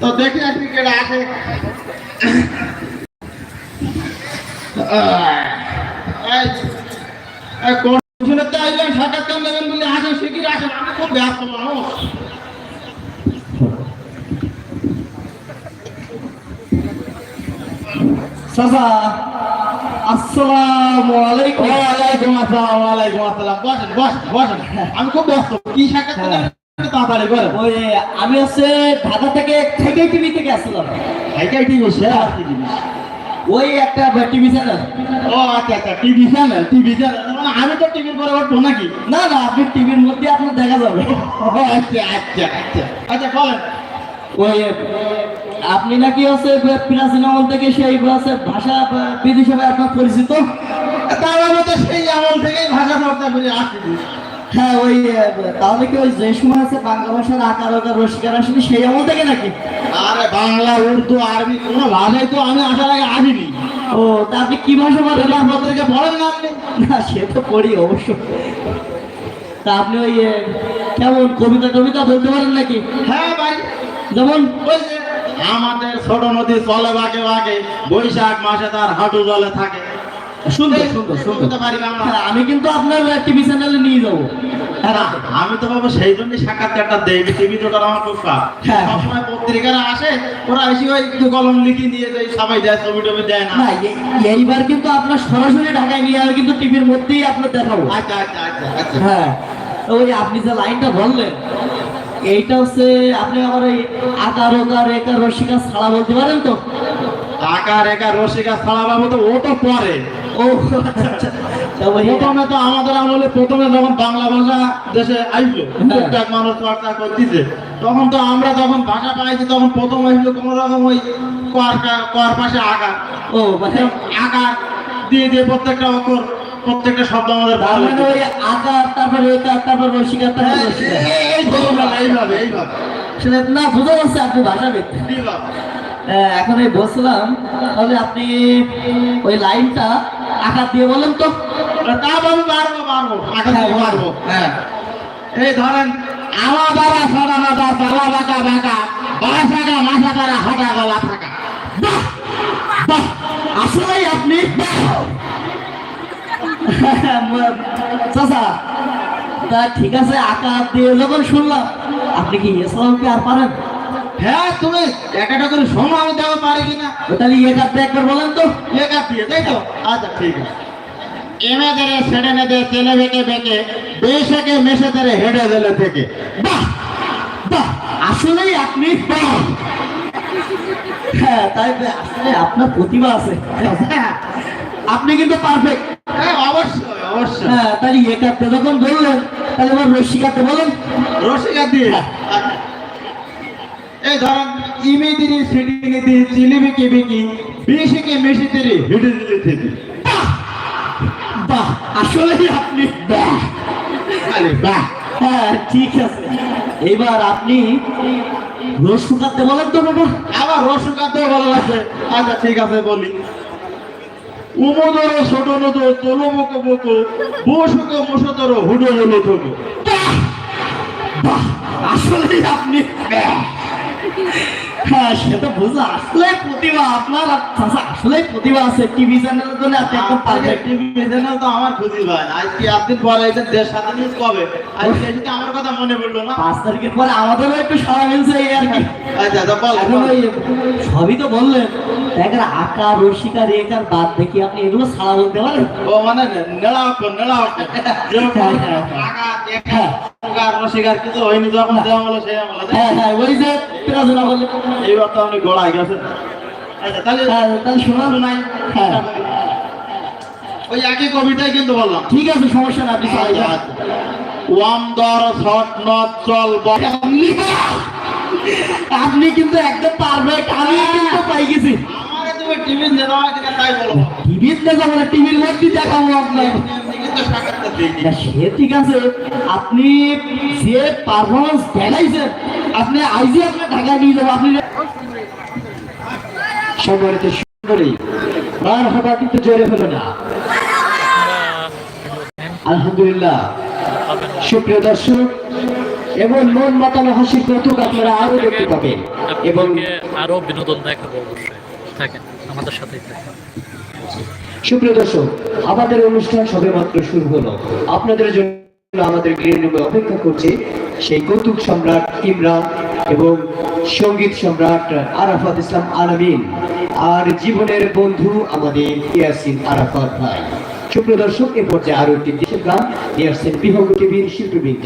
তো দেখি আর আছে কোন শুনেতে বলে আসেন শিগগির আসেন আমি খুব ব্যস্ত মানুষ। চাচা আসসালামু আলাইকুম। ওয়ালাইকুম আসসালাম ওয়ালাইকুম আসসালাম। বসেন বসেন বসেন। আমি খুব ব্যস্ত। কি? একটু তাড়াতাড়ি করেন ওই আমি হচ্ছে ঢাকা থেকে থেকে টিভি থেকে হাইকাই টিভি ওই একটা টিভি চ্যানেল ও আচ্ছা আচ্ছা টিভি চ্যানেল টিভি চ্যানেল মানে আমি তো টিভির পরে উঠবো নাকি? না না আপনি টিভির মধ্যে আপনার দেখা যাবে। আচ্ছা আচ্ছা আচ্ছা। আচ্ছা বলেন। ওই আপনি নাকি হচ্ছে থেকে সেই হচ্ছে ভাষা বিদ হিসেবে আপনার পরিচিত? তার মানে তো সেই আমল থেকেই ভাষা চর্চা করে আসছি হ্যাঁ ওই তাহলে কি ওই যে সময় আছে বাংলা ভাষার আকার আকার রসিকার আসলে সেই আমল থেকে নাকি? আরে বাংলা উর্দু আরবি কোনো ভাষাই তো আমি আসার আগে আসিনি। ও তা আপনি কি ভাষা বলেন? আপনাদেরকে পড়েন না আপনি। না সে তো পড়ি অবশ্য। তা আপনি ওই কেমন কবিতা টবিতা বলতে পারেন নাকি? হ্যাঁ ভাই। যেমন আমাদের ছোট নদী চলে বাঁকে বাঁকে বৈশাখ মাসে তার হাঁটু জলে থাকে। সুন্দর সুন্দর সুন্দর হ্যাঁ, আমি কিন্তু আপনার টিভি চ্যানেলে নিয়ে যাব। আমি তো বাবু সেই জন্য সাক্ষাৎকারটা দেই টিভি তো আমার খুব হ্যাঁ। সবসময় পত্রিকারা আসে ওরা এসে ওই কলম লিখে নিয়ে যায় সবাই দেয় ছবি টবি দেয় না। এইবার কিন্তু আপনার সরাসরি ঢাকায় নিয়ে যাবে কিন্তু টিভির মধ্যেই আপনার দেখাবো। আচ্ছা আচ্ছা আচ্ছা আচ্ছা। হ্যাঁ ওই আপনি যে লাইনটা বললেন এইটা হচ্ছে আপনি আমার ওই আকার ওকার একার রসিকা ছাড়া বলতে পারেন তো? আকার একা রসিকা ছাড়া বাবু তো ও তো পরে। ও আচ্ছা আচ্ছা তা ওই প্রথমে তো আমাদের আমলে প্রথমে যখন বাংলা ভাষা দেশে আসলো টুকটাক মানুষ চর্চা করতেছে তখন তো আমরা যখন ভাষা পাইছি তখন প্রথম আসলো কোন রকম ওই কর কর পাশে আকার ও মানে আকার দিয়ে দিয়ে প্রত্যেকটা অক্ষর প্রত্যেকটা শব্দ আমাদের ভালো মানে ওই আকার তারপরে একার তারপর রসিকা তারপর রসিকা এইভাবে এইভাবে সেটা না বোঝা যাচ্ছে আপনি ভাষা ব্যক্তি এখন এই বলছিলাম তাহলে আপনি ওই লাইনটা আকার দিয়ে বলেন তো। তা আমি পারব পারব আকার হ্যাঁ, দিয়ে পারব হ্যাঁ। এই ধরেন আমার বাবা সাদা মাথা বাবা বাঁকা বাঁকা বাসাকা মাথা তারা হাঁটা গলা থাকা বাহ বাহ আসলেই আপনি চাচা তা ঠিক আছে আকার দিয়ে যখন শুনলাম আপনি কি ইসলামকে আর পারেন? হ্যাঁ তুমি একটা করে আমি দেখো পারি কিনা তাহলে ইয়ে কাটতে একবার বলেন তো। লেখা দিয়ে তাই তো? আচ্ছা ঠিক আছে। এমেদের ছেড়ে নেদে তেলে বেঁকে বেঁকে বেশেকে মেশে তেরে হেঁটে দিলে থেকে। বাহ বাহ আসলেই আপনি হ্যাঁ তাই আসলে আপনার প্রতিভা আছে। হ্যাঁ, আপনি কিন্তু পারফেক্ট হ্যাঁ অবশ্যই অবশ্যই। হ্যাঁ তাহলে ইয়ে কাটতে যখন বললেন তাহলে এবার রশ্মি কাটতে বলেন। রসিকা দিয়ে। আচ্ছা। চিলিবি কে বিকি বেশেকে তেরে হেঁটে থেকে বাহ! আপনি বাহ! আরে বাহ! হ্যাঁ ঠিক আছে। এবার আপনি রসু কাটতে বলেন তো বাবা। আবার রসুকাতে ভালো লাগছে আচ্ছা ঠিক আছে, বলি। উমদর ছোট নত চলো বকো বকো বসুক মশতর হুডো হলো! বাহ! আসলেই আপনি! হ্যাঁ সে তো আসলে প্রতিভা আপনার আসলে প্রতিভা আছে টিভি চ্যানেলের জন্য আপনি এখন পারফেক্ট টিভি চ্যানেল তো আমার খুশি ভাই আজকে একদিন পরে এটা দেশ স্বাধীন কবে? আজকে এসে আমার কথা মনে পড়ল না। পাঁচ তারিখের পরে আমাদেরও একটু সময় মিলছে এই আর কি। আচ্ছা আচ্ছা বল সবই তো বললেন। দেখেন আকার রসিকা রেখার বাদ দেখি আপনি এগুলো ছাড়া বলতে পারেন? ও মানে নেড়া নেড়া হ্যাঁ, হ্যাঁ, আগা দেখা উগার রসিকার কিছু হয়নি যখন দেওয়া হলো সেই হ্যাঁ হ্যাঁ ওই যে প্রাজনা এইবার তো অনেক গোড়ায় গেছে। আচ্ছা তাহলে হ্যাঁ তাহলে শোনান। নাই হ্যাঁ। ওই একই কবিতায় কিন্তু বললাম। ঠিক আছে সমস্যা না আপনি যান। ওয়াম দর নট চল আপনি কিন্তু একদম পারফেক্ট আমি কিন্তু পাই গেছি। আপনি যে পারফরমেন্স দেখাইছেন আপনি আইজি আপনার ঢাকায় নিয়ে যাব আপনি সম্মানিত সুন্দরী হবা কিন্তু জোরে হলো না। আলহামদুলিল্লাহ। সুপ্রিয় দর্শক এবং মন মাতানো হাসির কৌতুক আপনারা আরও দেখতে পাবেন। এবং আরও বিনোদন দেখাবো অবশ্যই। থাকেন। আমাদের সাথেই থাকেন। সুপ্রিয় দর্শক, আমাদের অনুষ্ঠান সবে মাত্র শুরু হলো। আপনাদের জন্য আমাদের গ্রিন রুমে অপেক্ষা করছে সেই কৌতুক সম্রাট ইমরান এবং সংগীত সম্রাট আরাফাত ইসলাম আলামিন আর জীবনের বন্ধু আমাদের ইয়াসিন আরাফাত ভাই। সুপ্রিয় দর্শক, এ পর্যায়ে আরও একটি দেশের গান, ইয়াসিন বিহঙ্গ টিভির শিল্পীবৃন্দ।